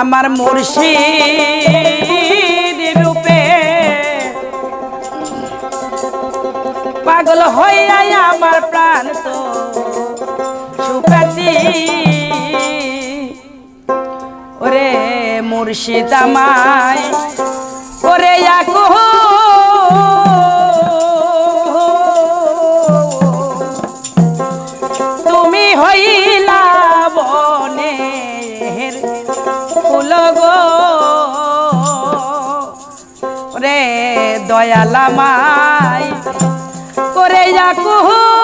আমার মুর্শিদ রূপে পাগল হইয়া আমার প্রাণ তো শুকাচ্ছি ওরে মুর্শিদ আমায় ওরে ইয়াকুহ দয়ালামাই করে যা কুহু